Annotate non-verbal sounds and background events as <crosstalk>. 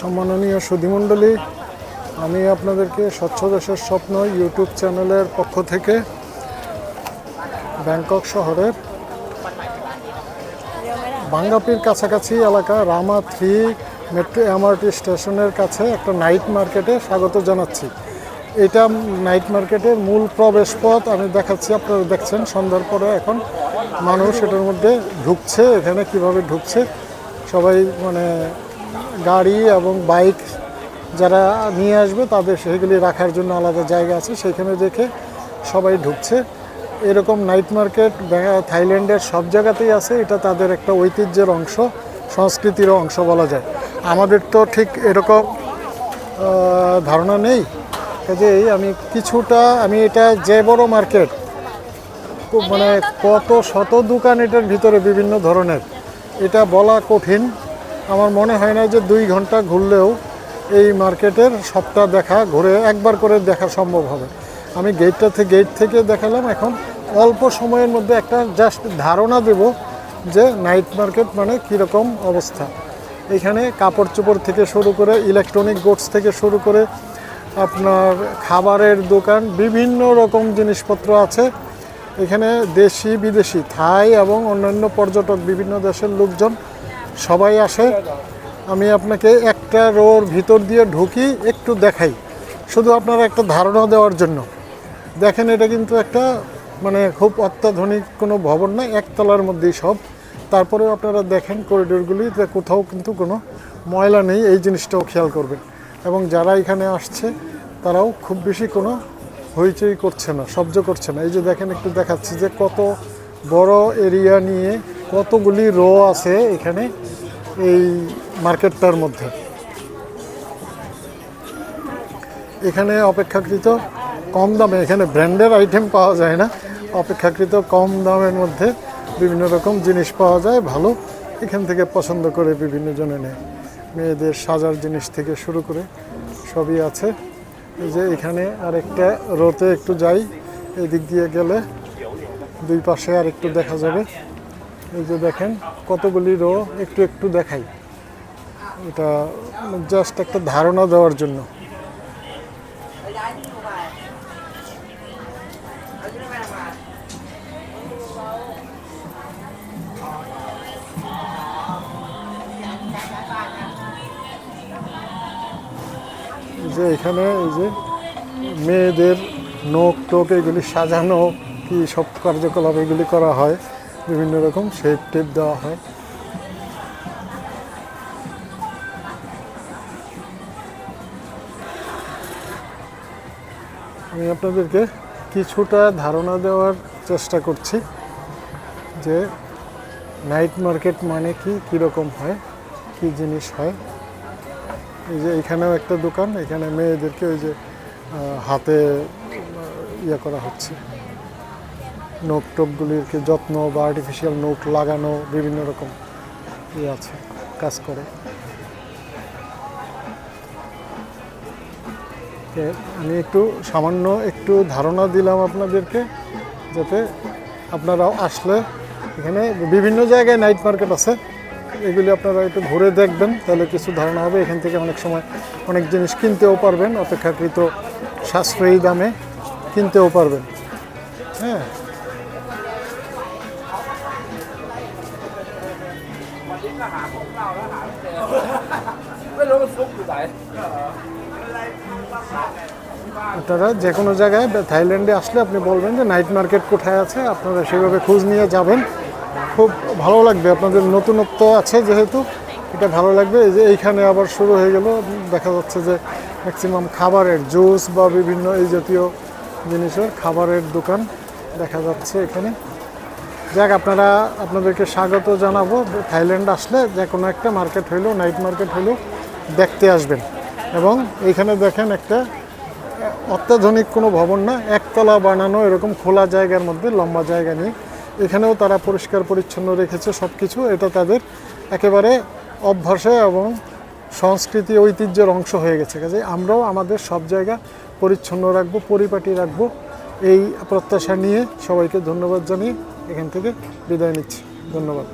সম্মাননীয় সুধীমণ্ডলী, আমি আপনাদেরকে স্বচ্ছ দেশের স্বপ্ন ইউটিউব চ্যানেলের পক্ষ থেকে ব্যাংকক শহরের বাঙ্গাপির কাছাকাছি এলাকা রামা থ্রি মেট্রো এমআরটি স্টেশনের কাছে একটা নাইট মার্কেটে স্বাগত জানাচ্ছি। এটা নাইট মার্কেটের মূল প্রবেশ পথ, আমি দেখাচ্ছি, আপনারা দেখছেন, সন্ধ্যার পরে এখন মানুষ এটার মধ্যে ঢুকছে, এখানে কীভাবে ঢুকছে, সবাই মানে গাড়ি এবং বাইক যারা নিয়ে আসবে তাদের সেগুলি রাখার জন্য আলাদা জায়গা আছে। সেখানে দেখে সবাই ঢুকছে। এরকম নাইট মার্কেট থাইল্যান্ডের সব জায়গাতেই আছে। এটা তাদের একটা ঐতিহ্যের অংশ, সংস্কৃতিরও অংশ বলা যায়। আমাদের তো ঠিক এরকম ধারণা নেই। কাজেই আমি কিছুটা, আমি এটা যে বড় মার্কেট মানে কত শত দোকান এটার ভিতরে বিভিন্ন ধরনের। এটা বলা কঠিন। আমার মনে হয় না যে দুই ঘণ্টা ঘুরলেও এই মার্কেটের সবটা দেখা ঘুরে একবার করে দেখা সম্ভব হবে। আমি গেটটা থেকে গেট থেকে দেখালাম, এখন অল্প সময়ের মধ্যে একটা জাস্ট ধারণা দেব যে নাইট মার্কেট মানে কীরকম অবস্থা। এখানে কাপড় চোপড় থেকে শুরু করে ইলেকট্রনিক গুডস থেকে শুরু করে আপনার খাবারের দোকান, বিভিন্ন রকম জিনিসপত্র আছে। এখানে দেশি বিদেশি থাই এবং অন্যান্য পর্যটক বিভিন্ন দেশের লোকজন সবাই আসে, আমি আপনাকে একটা রোর ভিতর দিয়ে ঢুকি, একটু দেখাই। শুধু আপনারা একটা ধারণা দেওয়ার জন্য। দেখেন, এটা কিন্তু একটা মানে খুব অত্যাধুনিক কোনো ভবন না, একতলার মধ্যেই সব। তারপরেও আপনারা দেখেন করিডোরগুলিতে কোথাও কিন্তু কোনো ময়লা নেই, এই জিনিসটাও খেয়াল করবেন। এবং যারা এখানে আসছে, তারাও খুব বেশি কোনো হইচই করছে না শব্দ করছে না। এই যে দেখেন, একটু দেখাচ্ছি যে কত বড় এরিয়া নিয়ে কতগুলি রো আছে এখানে এই মার্কেটটার মধ্যে? এখানে অপেক্ষাকৃত কম দামে, এখানে ব্র্যান্ডের আইটেম পাওয়া যায় না, অপেক্ষাকৃত কম দামের মধ্যে বিভিন্ন রকম জিনিস পাওয়া যায়, ভালো। এখান থেকে পছন্দ করে বিভিন্ন জনে নেয়। মেয়েদের সাজার জিনিস থেকে শুরু করে সবই আছে। এই যে এখানে আরেকটা রোতে একটু যাই, এদিক দিয়ে গেলে দুই পাশে আর একটু দেখা যাবে। এই যে দেখেন, কতগুলি রো একটু একটু দেখাই। এটা জাস্ট একটা ধারণা দেওয়ার জন্য। যে এখানে এই যে মেয়েদের নোক টোক এগুলি সাজানো, কি সব কার্যকলাপ এগুলি করা হয়। বিভিন্ন রকম শেপ টেপ দেওয়া হয়। আমি আপনাদেরকে কিছুটা ধারণা দেওয়ার চেষ্টা করছি যে নাইট মার্কেট মানে কি, কীরকম হয়, কি জিনিস হয়। এই যে এখানেও একটা দোকান, এখানে মেয়েদেরকে ওই যে হাতে ইয়ে করা হচ্ছে। নোক টোকগুলিকে যত্ন বা আর্টিফিশিয়াল নোক লাগানো বিভিন্ন রকম ইয়ে আছে, কাজ করে। আমি একটু সামান্য একটু ধারণা দিলাম আপনাদেরকে, যাতে আপনারাও আসলে এখানে বিভিন্ন জায়গায় নাইট মার্কেট আছে, এগুলি আপনারা একটু ঘুরে দেখবেন, তাহলে কিছু ধারণা হবে। এখান থেকে অনেক সময় অনেক জিনিস কিনতেও পারবেন, অপেক্ষাকৃত সাশ্রয়ী দামে কিনতেও পারবেন। হ্যাঁ। <laughs> আপনারা যে কোনো জায়গায় থাইল্যান্ডে আসলে আপনি বলবেন যে নাইট মার্কেট কোথায় আছে, আপনারা সেভাবে খোঁজ নিয়ে যাবেন। খুব ভালো লাগবে, আপনাদের নতুনত্ব আছে যেহেতু, এটা ভালো লাগবে। এই যে এইখানে আবার শুরু হয়ে গেল, দেখা যাচ্ছে যে ম্যাক্সিমাম খাবারের জুস বা বিভিন্ন এই জাতীয় জিনিসের খাবারের দোকান দেখা যাচ্ছে এখানে। যাক, আপনারা, আপনাদেরকে স্বাগত জানাব। থাইল্যান্ড আসলে যে কোনো একটা মার্কেট হইলেও, নাইট মার্কেট হইলেও দেখতে আসবেন। এবং এইখানে দেখেন একটা, অত্যাধুনিক কোনো ভবন না, একতলা বানানো, এরকম খোলা জায়গার মধ্যে, লম্বা জায়গা নিয়ে। এখানেও তারা পরিষ্কার পরিচ্ছন্ন রেখেছে সব কিছু এটা তাদের একেবারে অভ্যাসে এবং সংস্কৃতি ঐতিহ্যের অংশ হয়ে গেছে। কাজে আমরাও আমাদের সব জায়গা পরিচ্ছন্ন রাখব, পরিপাটি রাখব। এই প্রত্যাশা নিয়ে সবাইকে ধন্যবাদ জানিয়ে এখান থেকে বিদায় নিচ্ছি। ধন্যবাদ।